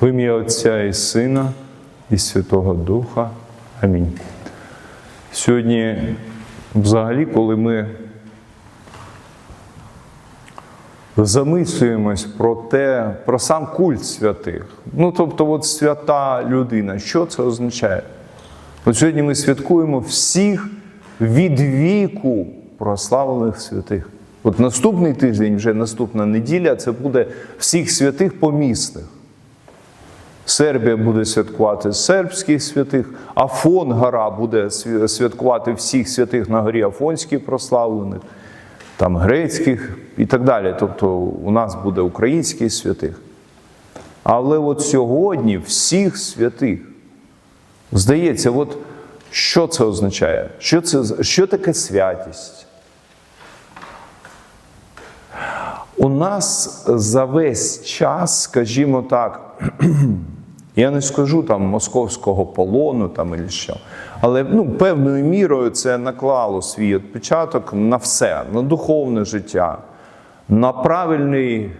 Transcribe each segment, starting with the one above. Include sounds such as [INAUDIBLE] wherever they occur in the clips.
В ім'я Отця і Сина і Святого Духа. Амінь. Сьогодні, взагалі, коли ми замислюємось про те, про сам культ святих, ну тобто, от свята людина, що це означає? От сьогодні ми святкуємо всіх від віку прославлених святих. От наступний тиждень, вже наступна неділя, це буде всіх святих помісних. Сербія буде святкувати сербських святих, Афон гора буде святкувати всіх святих на горі Афонських прославлених, там грецьких і так далі. Тобто у нас буде українських святих. Але от сьогодні всіх святих. Здається, от що це означає? Що, це, що таке святість? У нас за весь час, скажімо так, [CLEARS THROAT] я не скажу там московського полону там і що, але ну, певною мірою це наклало свій відпечаток на все, на духовне життя, на правильний,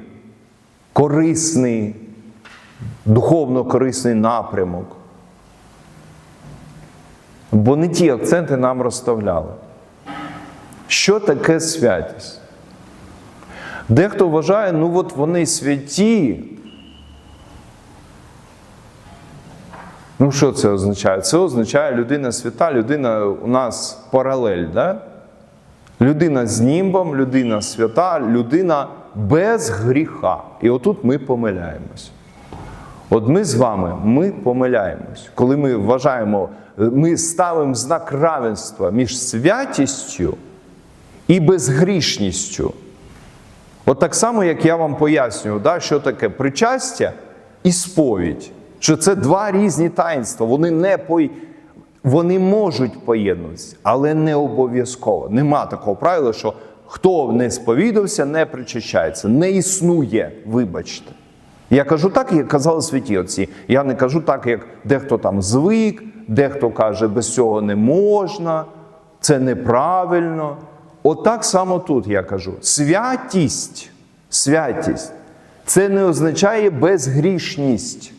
корисний, духовно корисний напрямок. Бо не ті акценти нам розставляли. Що таке святість? Дехто вважає, ну от вони святі. Ну, що це означає? Це означає людина свята, людина у нас паралель, да? Людина з німбом, людина свята, людина без гріха. І отут ми помиляємось. От ми з вами ми помиляємось, коли ми вважаємо, ми ставимо знак равенства між святістю і безгрішністю. От так само, як я вам пояснюю, да, що таке причастя і сповідь, що це два різні таїнства. Вони не по... вони можуть поєднуватися, але не обов'язково. Нема такого правила, що хто не сповідався, не причащається. Не існує, вибачте. Я кажу так, як казали святі отці. Я не кажу так, як дехто там звик, дехто каже, без цього не можна, це неправильно. Отак само тут я кажу: святість, святість це не означає безгрішність.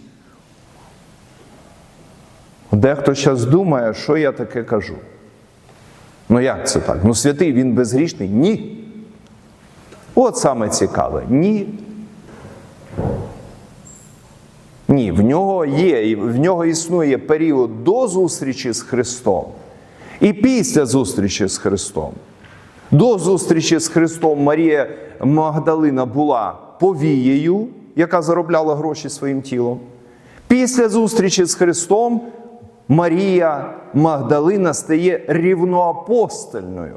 Дехто зараз думає, що я таке кажу. Ну як це так? Ну святий він безгрішний? Ні. От саме цікаве. Ні. Ні, в нього є, в нього існує період до зустрічі з Христом і після зустрічі з Христом. До зустрічі з Христом Марія Магдалина була повією, яка заробляла гроші своїм тілом. Після зустрічі з Христом Марія Магдалина стає рівноапостольною,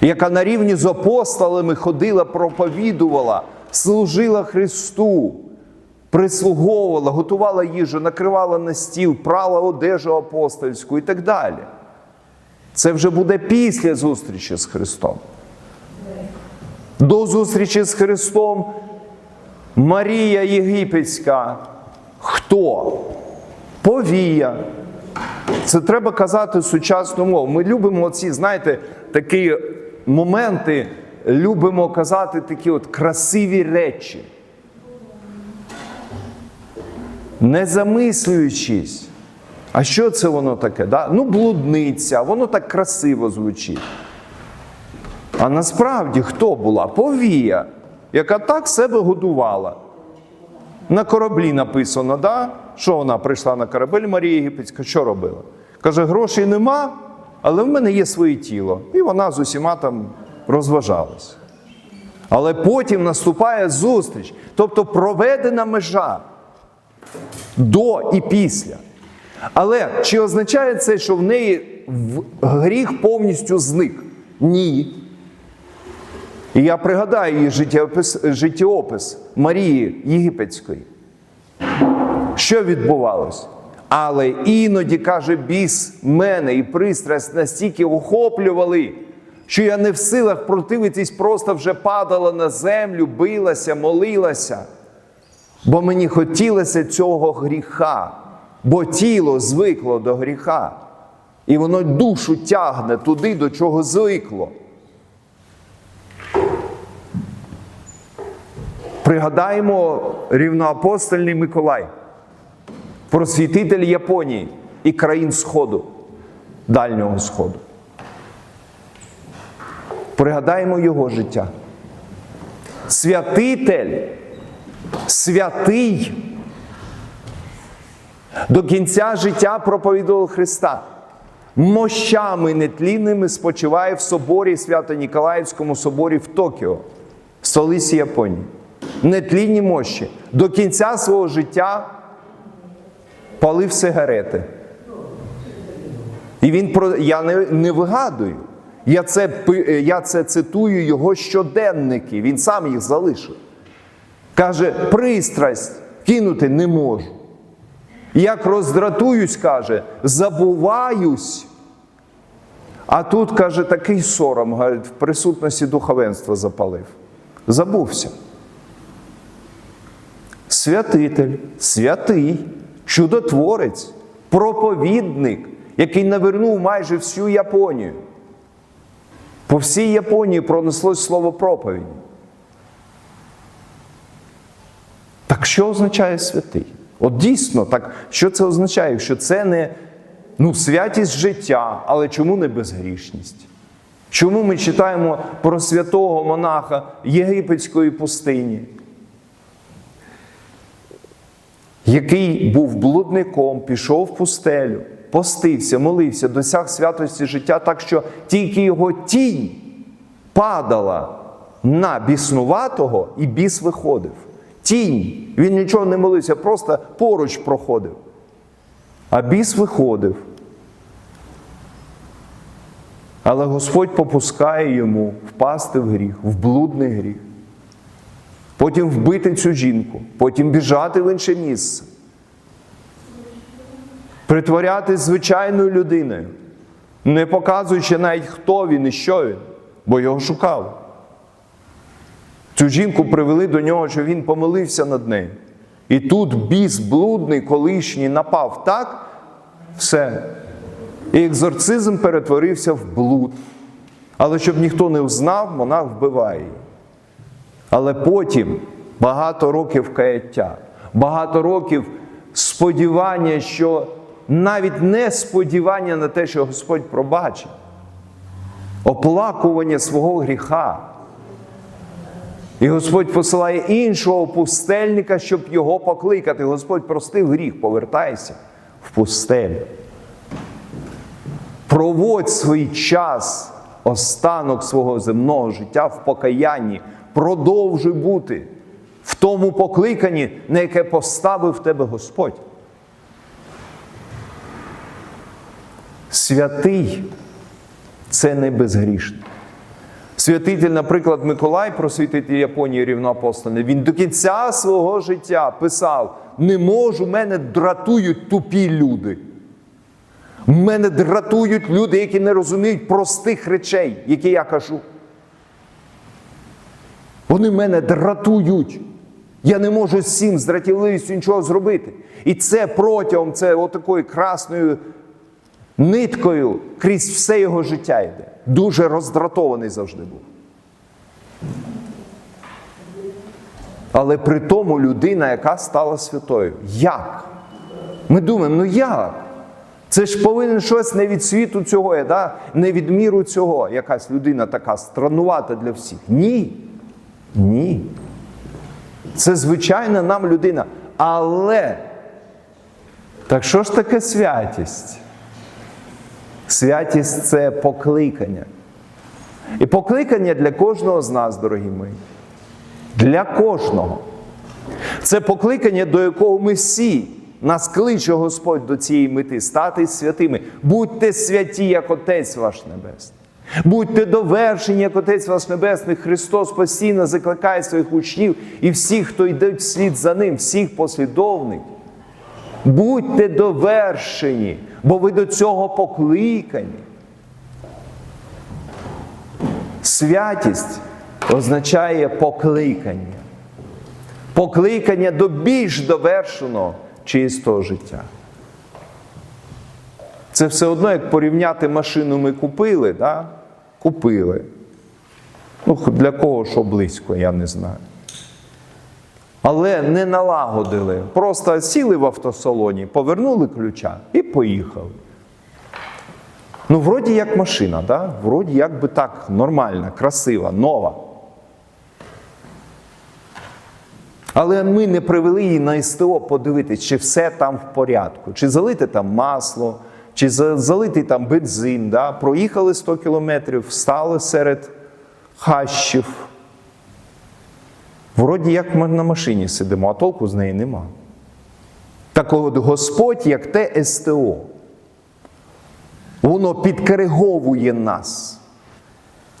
яка на рівні з апостолами ходила, проповідувала, служила Христу, прислуговувала, готувала їжу, накривала на стіл, прала одежу апостольську і так далі. Це вже буде після зустрічі з Христом. До зустрічі з Христом Марія Єгипетська. Хто? Повія. Це треба казати сучасну мову. Ми любимо ці, знаєте, такі моменти, любимо казати такі от красиві речі. Не замислюючись. А що це воно таке? Да? Ну, блудниця, воно так красиво звучить. А насправді хто була? Повія, яка так себе годувала. На кораблі написано, да? Що вона прийшла на корабель Марія Єгипетська, що робила? Каже, грошей нема, але в мене є своє тіло. І вона з усіма там розважалась. Але потім наступає зустріч, тобто проведена межа до і після. Але чи означає це, що в неї гріх повністю зник? Ні. І я пригадаю її життєопис, життєопис Марії Єгипетської. Що відбувалось? Але іноді, каже, біс мене і пристрасть настільки охоплювали, що я не в силах противитись, просто вже падала на землю, билася, молилася. Бо мені хотілося цього гріха, бо тіло звикло до гріха. І воно душу тягне туди, до чого звикло. Пригадаємо рівноапостольний Миколай, просвітитель Японії і країн Сходу, Дальнього Сходу. Пригадаємо його життя. Святитель, святий, до кінця життя проповідував Христа. Мощами нетлінними спочиває в соборі Свято-Ніколаївському соборі в Токіо, столиці Японії. Нетлінні мощі. До кінця свого життя палив сигарети. І він про я не, не вигадую. Я це, я це цитую його щоденники. Він сам їх залишив. Каже, пристрасть кинути не можу. Як роздратуюсь, каже, забуваюсь. А тут, каже, такий сором, говорить, в присутності духовенства запалив. Забувся. Святитель, святий, чудотворець, проповідник, який навернув майже всю Японію. По всій Японії пронеслось слово проповіді. Так що означає святий? От дійсно, так, що це означає? Що це не ну, святість життя, але чому не безгрішність? Чому ми читаємо про святого монаха Єгипетської пустині, який був блудником, пішов в пустелю, постився, молився, досяг святості життя, так що тільки його тінь падала на біснуватого, і біс виходив. Тінь. Він нічого не молився, просто поруч проходив. А біс виходив. Але Господь попускає йому впасти в гріх, в блудний гріх. Потім вбити цю жінку, потім біжати в інше місце. Притворятись звичайною людиною, не показуючи навіть, хто він і що він, бо його шукали. Цю жінку привели до нього, що він помилився над нею. І тут біс блудний, колишній напав так, все. І екзорцизм перетворився в блуд. Але щоб ніхто не взнав, монах вбиває її. Але потім багато років каяття, багато років сподівання, що навіть не сподівання на те, що Господь пробачить, оплакування свого гріха. І Господь посилає іншого пустельника, щоб його покликати. Господь простив гріх, повертайся в пустелю. Проводь свій час, останок свого земного життя в покаянні. Продовжуй бути в тому покликанні, на яке поставив тебе Господь. Святий це не безгрішний. Святитель, наприклад, Миколай, просвітитель Японії рівноапостольний, він до кінця свого життя писав: не можу, мене дратують тупі люди. Мене дратують люди, які не розуміють простих речей, які я кажу. Вони мене дратують. Я не можу з цим дратівливістю нічого зробити. І це протягом це отакою красною ниткою крізь все його життя йде. Дуже роздратований завжди був. Але при тому людина, яка стала святою. Як? Ми думаємо, ну як? Це ж повинен щось не від світу цього, да? не від міру цього. Якась людина така странувата для всіх. Ні. Ні. Це звичайна нам людина. Але так що ж таке святість? Святість це покликання. І покликання для кожного з нас, дорогі мої. Для кожного. Це покликання, до якого ми всі нас кличе Господь до цієї мети стати святими. Будьте святі, як Отець ваш Небесний. Будьте довершені, як Отець ваш Небесний. Христос постійно закликає своїх учнів і всіх, хто йде вслід за ним, всіх послідовників. Будьте довершені, бо ви до цього покликані. Святість означає покликання. Покликання до більш довершеного чистого життя. Це все одно, як порівняти машину ми купили, да? Купили. Ну, для кого що близько, я не знаю. Але не налагодили. Просто сіли в автосалоні, повернули ключа і поїхали. Ну, вроді як машина, да? вроді як би так нормальна, красива, нова. Але ми не привели її на СТО подивитись, чи все там в порядку, чи залити там масло, чи за- залитий там бензин. Да? Проїхали 100 кілометрів, встали серед хащів. Вроді як ми на машині сидимо, а толку з неї нема. Так от Господь, як те СТО, воно підкориговує нас.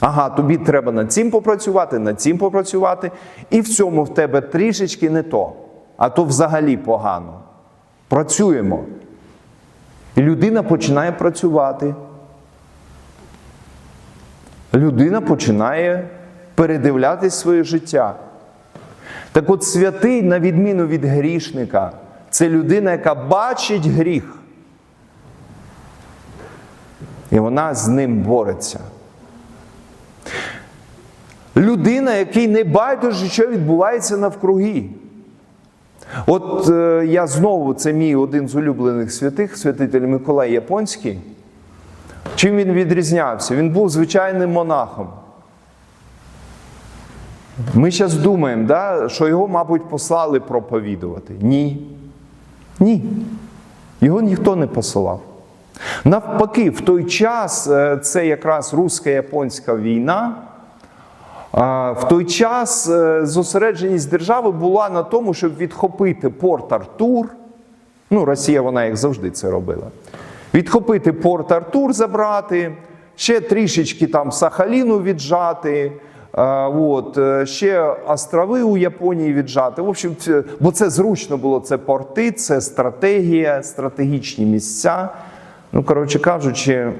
Ага, тобі треба над цим попрацювати, над цим попрацювати, і в цьому в тебе трішечки не то, а то взагалі погано. Працюємо. Людина починає працювати. Людина починає передивлятись своє життя. Так от святий, на відміну від грішника, це людина, яка бачить гріх. І вона з ним бореться. Людина, який не байдуже, що відбувається навкруги. От е, я знову, це мій один з улюблених святих, святитель Миколай Японський. Чим він відрізнявся? Він був звичайним монахом. Ми зараз думаємо, да, що його, мабуть, послали проповідувати. Ні. Ні. Його ніхто не посилав. Навпаки, в той час е, це якраз русько-японська війна. В той час е, зосередженість держави була на тому, щоб відхопити порт Артур. Ну, Росія, вона як завжди це робила. Відхопити порт Артур, забрати, ще трішечки там Сахаліну віджати. От, е, ще острови у Японії віджати. В общем, бо це зручно було. Це порти, це стратегія, стратегічні місця. Ну, коротше кажучи,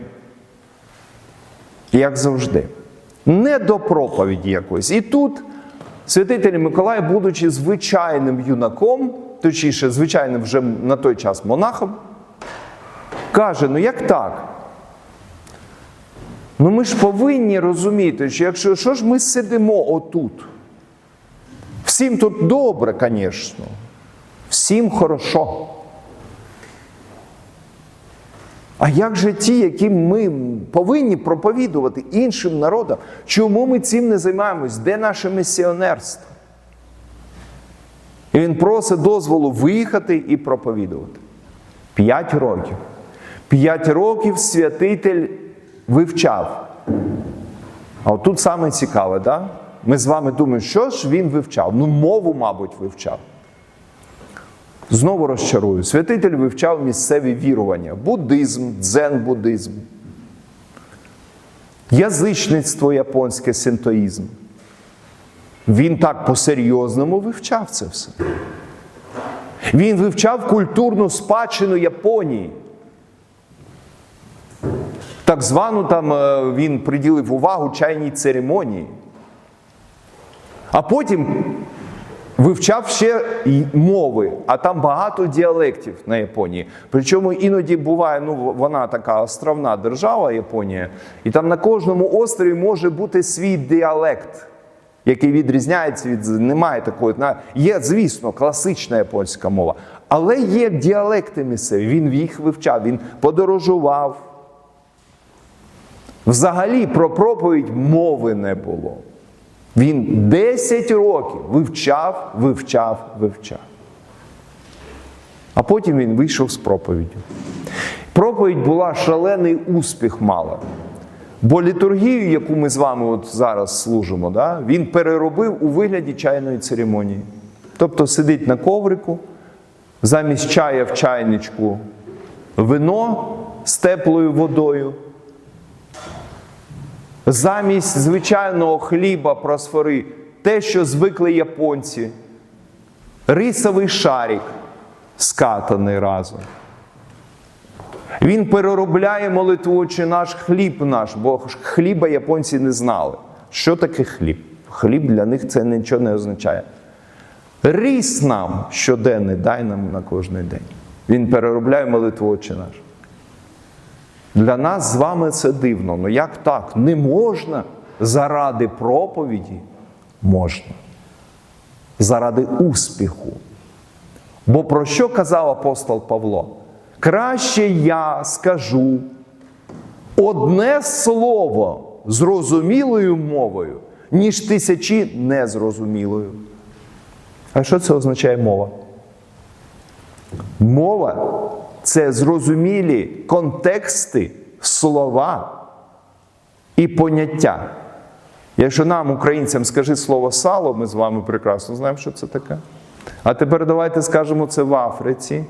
як завжди. Не до проповіді якоїсь. І тут святитель Миколай, будучи звичайним юнаком, точніше, звичайним вже на той час монахом, каже: ну як так? Ну ми ж повинні розуміти, що якщо що ж ми сидимо отут? Всім тут добре, звісно. Всім хорошо. А як же ті, яким ми повинні проповідувати іншим народам? Чому ми цим не займаємось? Де наше місіонерство? І він просить дозволу виїхати і проповідувати. П'ять років. П'ять років святитель вивчав. А от тут саме цікаве, да? ми з вами думаємо, що ж він вивчав? Ну, мову, мабуть, вивчав. Знову розчарую. Святитель вивчав місцеві вірування: буддизм, дзен-буддизм, язичництво японське, синтоїзм. Він так по-серйозному вивчав це все. Він вивчав культурну спадщину Японії. Так звану там е, він приділив увагу чайній церемонії. А потім вивчав ще й мови, а там багато діалектів на Японії. Причому іноді буває, ну вона така островна держава, Японія, і там на кожному острові може бути свій діалект, який відрізняється від немає такої. Є, звісно, класична японська мова, але є діалекти місцеві. Він їх вивчав, він подорожував. Взагалі про проповідь мови не було. Він 10 років вивчав, вивчав, вивчав. А потім він вийшов з проповіддю. Проповідь була шалений успіх мала. Бо літургію, яку ми з вами от зараз служимо, да, він переробив у вигляді чайної церемонії. Тобто сидить на коврику, замість чая в чайничку вино з теплою водою. Замість звичайного хліба просфори те, що звикли японці, рисовий шарик скатаний разом. Він переробляє молитву «Отче наш хліб наш, бо хліба японці не знали. Що таке хліб? Хліб для них це нічого не означає. Ріс нам щоденний, дай нам на кожний день. Він переробляє молитву «Отче наш. Для нас з вами це дивно. Ну як так? Не можна заради проповіді? Можна. заради успіху. Бо про що казав апостол Павло? Краще я скажу одне слово зрозумілою мовою, ніж тисячі незрозумілою. А що це означає мова? Мова це зрозумілі контексти, слова і поняття. Якщо нам, українцям, скажи слово сало, ми з вами прекрасно знаємо, що це таке. А тепер давайте скажемо це в Африці,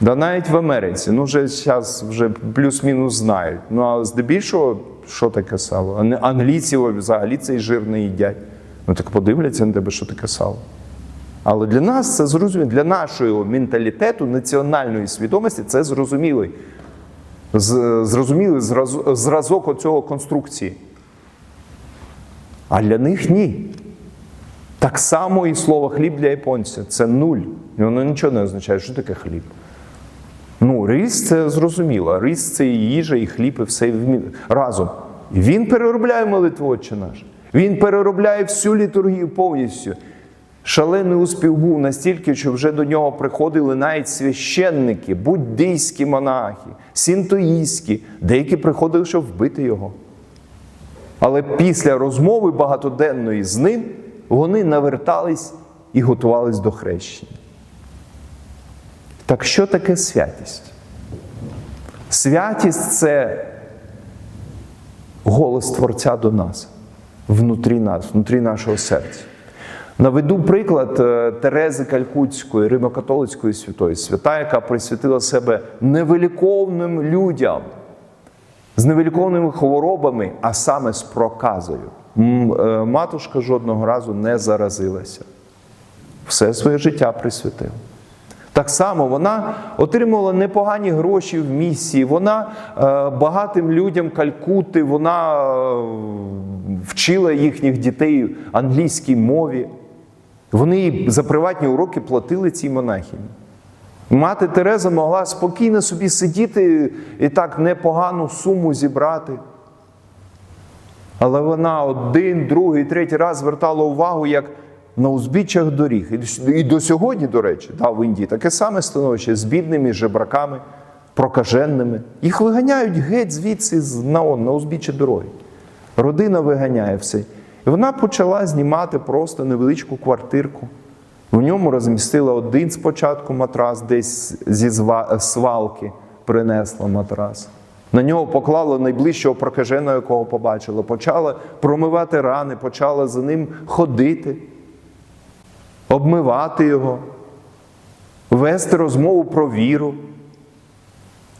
да навіть в Америці. Ну, вже зараз вже плюс-мінус знають. Ну, а здебільшого, що таке сало? Англійці взагалі цей жир не їдять. Ну так подивляться на тебе, що таке сало. Але для нас це зрозуміло, для нашого менталітету, національної свідомості це зрозумілий. Зрозумілий зразок оцього конструкції. А для них ні. Так само і слово хліб для японця це нуль. І воно нічого не означає, що таке хліб. Ну, рис це зрозуміло. Рис це і їжа, і хліб, і все разом. Він переробляє молитву Отче наш. Він переробляє всю літургію повністю. Шалений успіх був настільки, що вже до нього приходили навіть священники, буддийські монахи, синтоїстські, деякі приходили, щоб вбити його. Але після розмови багатоденної з ним вони навертались і готувались до хрещення. Так що таке святість? Святість це голос Творця до нас, внутрі нас, внутрі нашого серця. Наведу приклад е, Терези Калькутської, римокатолицької святої, свята, яка присвятила себе невиліковним людям з невиліковними хворобами, а саме з проказою. Е, Матушка жодного разу не заразилася. Все своє життя присвятила. Так само вона отримувала непогані гроші в місії. Вона е, багатим людям Калькути, вона вчила їхніх дітей англійській мові. Вони за приватні уроки платили цій монахині. Мати Тереза могла спокійно собі сидіти і так непогану суму зібрати. Але вона один, другий, третій раз звертала увагу, як на узбіччях доріг. І до- сьогодні, до речі, да, в Індії таке саме становище з бідними жебраками, прокаженними. Їх виганяють геть звідси на, на узбіччя дороги. Родина виганяє все. І вона почала знімати просто невеличку квартирку. В ньому розмістила один спочатку матрас, десь зі свалки принесла матрас. На нього поклала найближчого прокаженого, якого побачила. Почала промивати рани, почала за ним ходити, обмивати його, вести розмову про віру.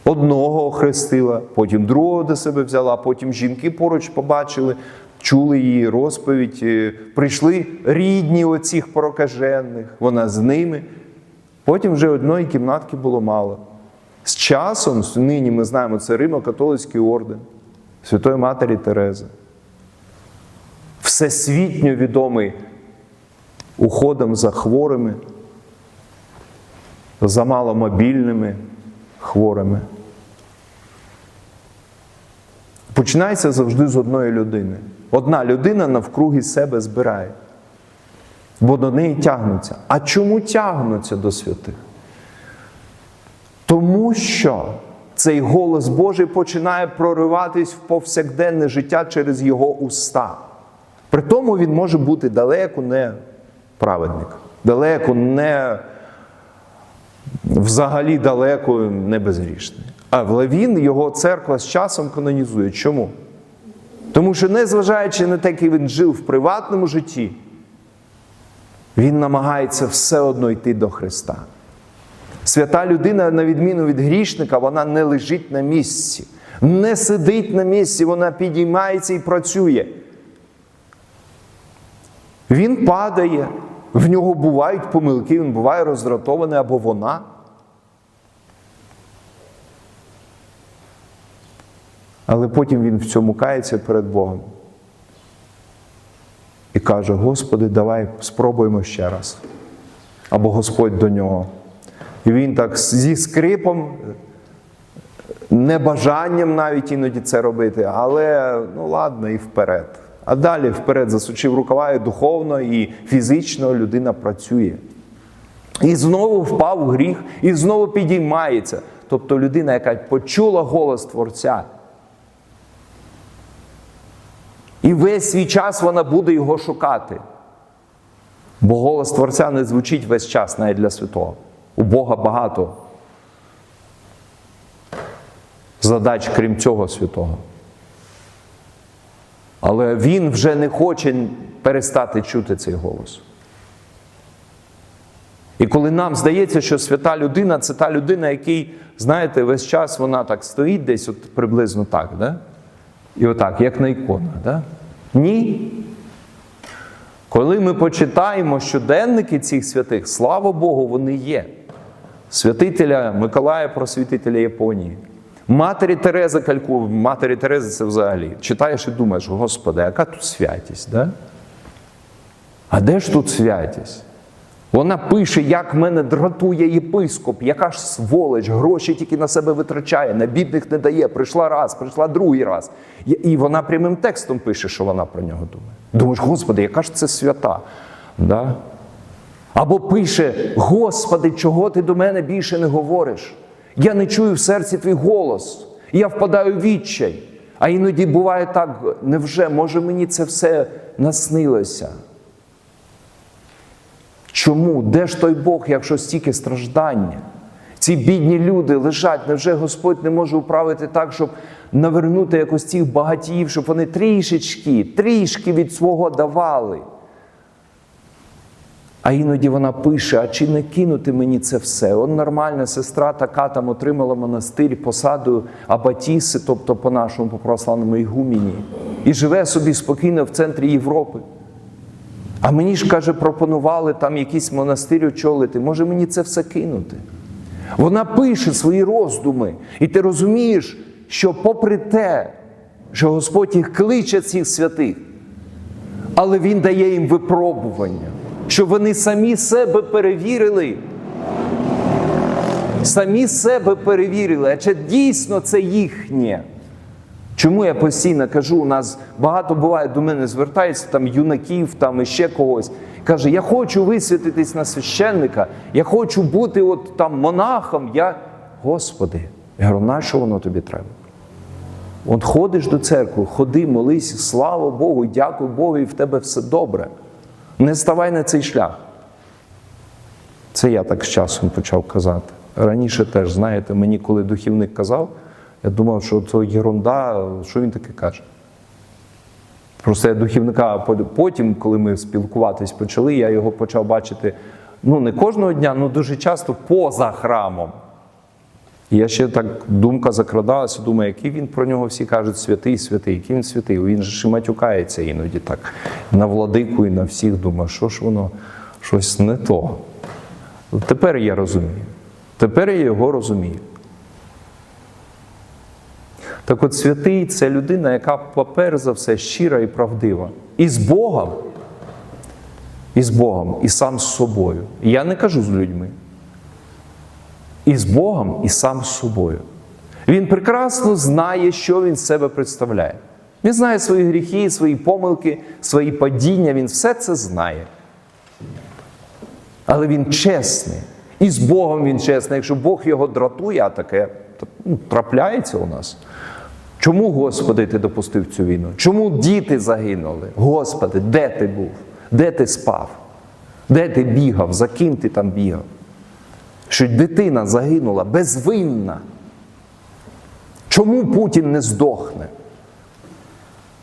Одного охрестила, потім другого до себе взяла, потім жінки поруч побачили, чули її розповідь. е, Прийшли рідні оцих прокажених, вона з ними. Потім вже одної кімнатки було мало. З часом, нині ми знаємо, це Римо-католицький орден Святої Матері Терези. Всесвітньо відомий уходом за хворими, за маломобільними хворими. Починається завжди з одної людини. Одна людина навкруги себе збирає, бо до неї тягнуться. А чому тягнуться до святих? Тому що цей голос Божий починає прориватись в повсякденне життя через його уста. При тому він може бути далеко не праведник, далеко не взагалі далеко не безгрішний. Але він, його церква з часом канонізує. Чому? Тому що, незважаючи на те, як він жив в приватному житті, він намагається все одно йти до Христа. Свята людина, на відміну від грішника, вона не лежить на місці, не сидить на місці, вона підіймається і працює. Він падає, в нього бувають помилки, він буває роздратований або вона. Але потім він в цьому кається перед Богом. І каже: Господи, давай спробуємо ще раз. Або Господь до нього. І він так зі скрипом, небажанням навіть іноді це робити, але ну ладно, і вперед. А далі вперед засучив рукава і духовно, і фізично людина працює. І знову впав у гріх, і знову підіймається. Тобто людина, яка почула голос Творця. І весь свій час вона буде його шукати. Бо голос Творця не звучить весь час навіть для святого. У Бога багато задач, крім цього святого. Але він вже не хоче перестати чути цей голос. І коли нам здається, що свята людина це та людина, який, знаєте, весь час вона так стоїть десь от приблизно так, да? І отак, як на іконах. Да? Ні. Коли ми почитаємо щоденники цих святих, слава Богу, вони є. Святителя Миколая Просвітителя Японії. Матері Терези Кальку, матері Терези це взагалі. Читаєш і думаєш, Господи, яка тут святість? Да? А де ж тут святість? Вона пише, як мене дратує єпископ, яка ж сволоч, гроші тільки на себе витрачає, на бідних не дає, прийшла раз, прийшла другий раз. І- вона прямим текстом пише, що вона про нього думає. Думаєш, Господи, яка ж це свята? Да? Або пише: Господи, чого ти до мене більше не говориш? Я не чую в серці твій голос, я впадаю в відчай. А іноді буває так, невже, може мені це все наснилося? Чому? Де ж той Бог, якщо стільки страждання? Ці бідні люди лежать, невже Господь не може управити так, щоб навернути якось цих багатіїв, щоб вони трішечки, трішки від свого давали? А іноді вона пише: а чи не кинути мені це все? Он нормальна сестра така там отримала монастир, посаду Абатіси, тобто по нашому по православному ігуміні, і живе собі спокійно в центрі Європи. А мені ж, каже, пропонували там якийсь монастир очолити. Може мені це все кинути? Вона пише свої роздуми, і ти розумієш, що попри те, що Господь їх кличе цих святих, але Він дає їм випробування, щоб вони самі себе перевірили. Самі себе перевірили, а чи дійсно це їхнє. Чому я постійно кажу, у нас багато буває до мене звертається там юнаків, там ще когось. Каже, я хочу висвятитись на священника, я хочу бути от там монахом. Я, Господи, я говорю, на що воно тобі треба? От ходиш до церкви, ходи, молись, слава Богу, дякуй Богу, і в тебе все добре. Не ставай на цей шлях. Це я так з часом почав казати. Раніше теж, знаєте, мені коли духівник казав, я думав, що це єрунда, що він таке каже. Просто я духівника потім, коли ми спілкуватись почали, я його почав бачити ну не кожного дня, але дуже часто поза храмом. І я ще так думка закрадалася, думаю, який він про нього всі кажуть святий, святий, який він святий. Він же матюкається іноді так на владику і на всіх думаю, що ж воно щось не то. Тепер я розумію. Тепер я його розумію. Так от святий це людина, яка, попер за все, щира і правдива. І з Богом, і з Богом, і сам з собою. Я не кажу з людьми. І з Богом, і сам з собою. Він прекрасно знає, що він з себе представляє. Він знає свої гріхи, свої помилки, свої падіння, він все це знає. Але він чесний. І з Богом він чесний. Якщо Бог його дратує, а таке ну, трапляється у нас. Чому, Господи, ти допустив цю війну? Чому діти загинули? Господи, де ти був? Де ти спав? Де ти бігав? За ким ти там бігав? Що дитина загинула безвинна. Чому Путін не здохне?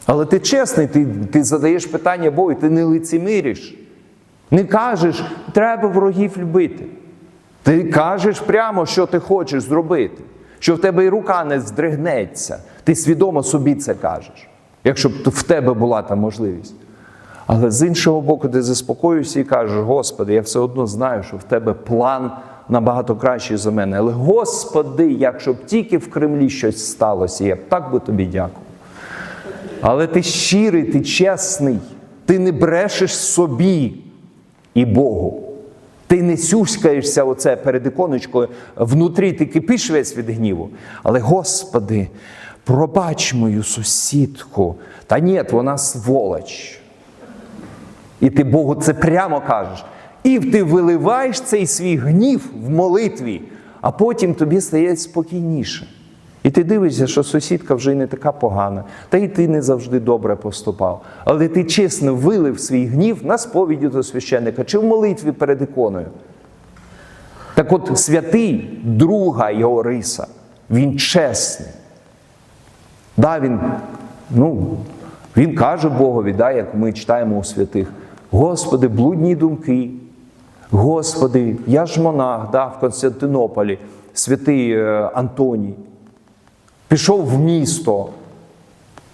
Але ти чесний, ти, ти задаєш питання Богу, ти не лицемириш. Не кажеш, треба ворогів любити. Ти кажеш прямо, що ти хочеш зробити, що в тебе і рука не здригнеться. Ти свідомо собі це кажеш, якщо б в тебе була та можливість. Але з іншого боку, ти заспокоюєшся і кажеш, Господи, я все одно знаю, що в тебе план набагато кращий за мене. Але, Господи, якщо б тільки в Кремлі щось сталося, я б так би тобі дякував. Але ти щирий, ти чесний, ти не брешеш собі і Богу. Ти не сюськаєшся оце перед іконочкою, внутрі ти кипиш весь від гніву. Але, Господи, пробач мою сусідку. Та ні, вона сволоч. І ти Богу це прямо кажеш. І ти виливаєш цей свій гнів в молитві, а потім тобі стає спокійніше. І ти дивишся, що сусідка вже й не така погана, та й ти не завжди добре поступав. Але ти чесно вилив свій гнів на сповіді до священника чи в молитві перед іконою. Так от святий друга його риса, він чесний. Да, він, ну, він каже Богові, да, як ми читаємо у святих: Господи, блудні думки. Господи, я ж монах да, в Константинополі, святий е, Антоній. Пішов в місто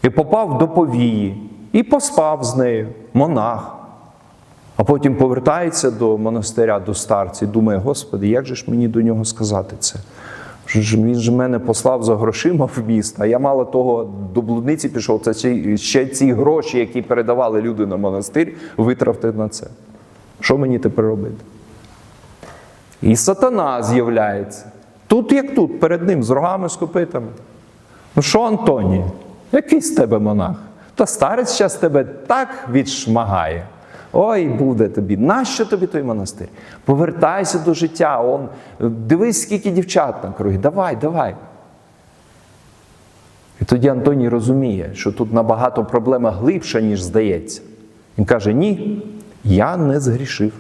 і попав до повії, і поспав з нею, монах. А потім повертається до монастиря, до старця і думає, Господи, як же ж мені до нього сказати це? Він ж мене послав за грошима в місто, а я мало того до блудниці пішов, це ще- ці гроші, які передавали люди на монастир, витратив на це. Що мені тепер робити? І сатана з'являється. Тут як тут, перед ним, з рогами, з копитами. Ну що, Антоній, який з тебе монах? Та старець зараз тебе так відшмагає. Ой, буде тобі. Нащо тобі той монастир? Повертайся до життя. Он, дивись, скільки дівчат на круги. Давай, давай. І тоді Антоній розуміє, що тут набагато проблема глибша, ніж здається. Він каже: ні, я не згрішив.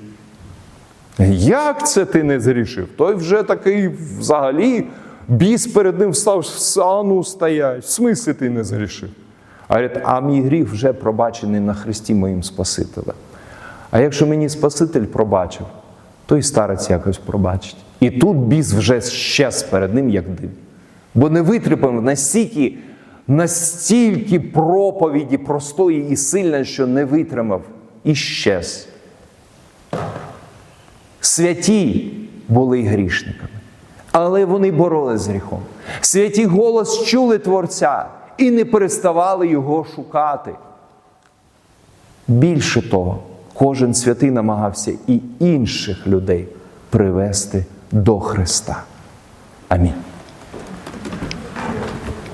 Як це ти не згрішив? Той вже такий взагалі біс перед ним став сану стоять. В смислі ти не згрішив? А говорить, а мій гріх вже пробачений на Христі моїм Спасителем. А якщо мені Спаситель пробачив, то і старець якось пробачить. І тут біс вже щез перед ним, як дим. Бо не витримав настільки, настільки проповіді простої і сильної, що не витримав і щез. Святі були й грішниками, але вони боролись з гріхом. Святі голос чули Творця і не переставали його шукати. Більше того, кожен святий намагався і інших людей привести до Христа. Амінь.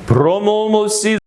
Промовмо всі